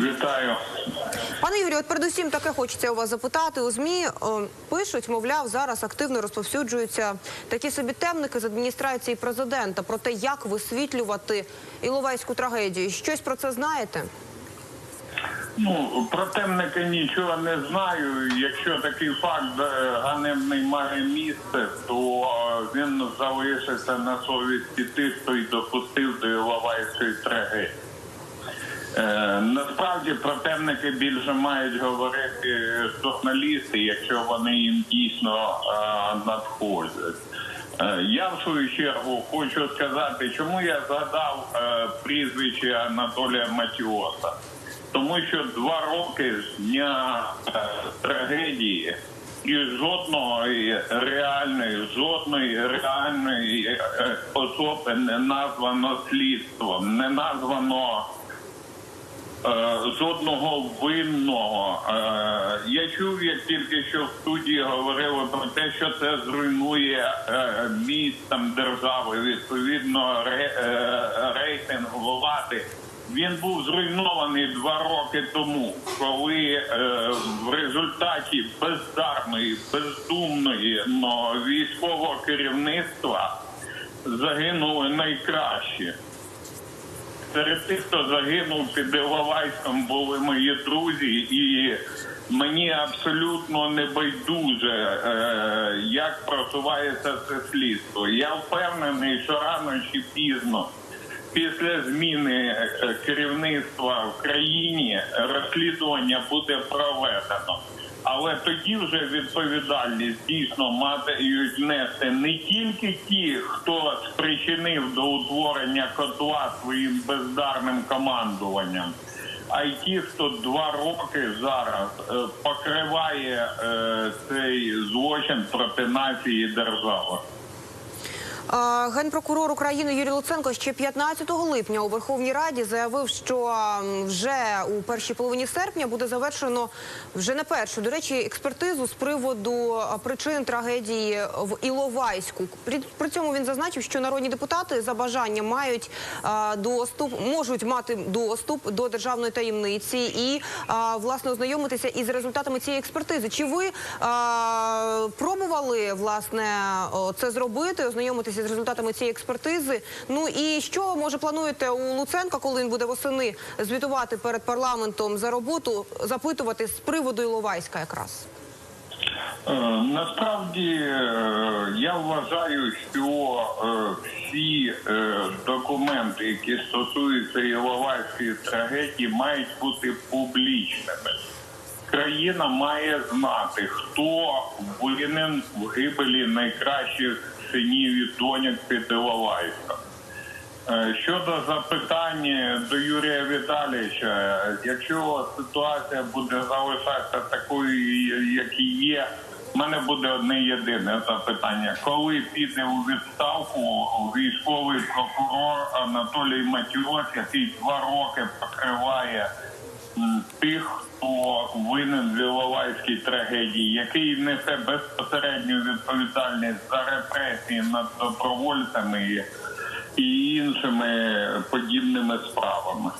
Вітаю. Пане Юрію, от передусім таке хочеться у вас запитати. У змі е, пишуть, мовляв, зараз активно розповсюджуються такі собі темники з адміністрації президента про те, як висвітлювати Іловайську трагедію. Щось про це знаєте? Ну про темника нічого не знаю. Якщо такий факт е, ганебний має місце, то е, він залишиться на совісті тих, хто й допустив до Іловайської трагедії. Е, насправді про темники більше мають говорити журналісти, якщо вони їм дійсно е, надходять. Е, Я в свою чергу хочу сказати, чому я згадав е, прізвище Анатолія Матіоса. Тому що два роки з дня е, трагедії і жодного реальної, жодної реальної е, особи не названо слідством, не названо жодного винного. Е, я чув, як тільки що в студії говорили про те, що це зруйнує е, міст там держави, відповідно ре, е, рейтинг влади. Він був зруйнований два роки тому, коли е, в результаті бездарної, бездумної но, військового керівництва загинули найкращі. Серед тих, хто загинув під Іловайськом, були мої друзі, і мені абсолютно не байдуже, е, як просувається це слідство. Я впевнений, що рано чи пізно, після зміни е, керівництва в країні, розслідування буде проведено. Але тоді вже відповідальність дійсно мають нести не тільки ті, хто спричинив до утворення котла своїм бездарним командуванням, а й ті, хто два роки зараз е, покриває е, цей злочин проти нації держави. Генпрокурор України Юрій Луценко ще 15 липня у Верховній Раді заявив, що вже у першій половині серпня буде завершено вже не першу, до речі, експертизу з приводу причин трагедії в Іловайську. При, цьому він зазначив, що народні депутати за бажанням мають доступ, можуть мати доступ до державної таємниці і власне ознайомитися із результатами цієї експертизи. Чи ви пробували власне це зробити, ознайомитися з результатами цієї експертизи? Ну і що може плануєте у Луценка, коли він буде восени звітувати перед парламентом за роботу, запитувати з приводу Іловайська якраз? Е, Насправді е, я вважаю, що е, всі документи, які стосуються Іловайської трагедії, мають бути публічними. Країна має знати, хто винен в гибелі найкращих синів і доньок під Е, Щодо запитання до Юрія Віталійовича, якщо ситуація буде залишатися такою, як і є, в мене буде одне єдине запитання: коли піде у відставку військовий прокурор Анатолій Матіос, який два роки покриває тих, хто винен в Іловайській трагедії, який несе безпосередню відповідальність за репресії над добровольцями і іншими подібними справами.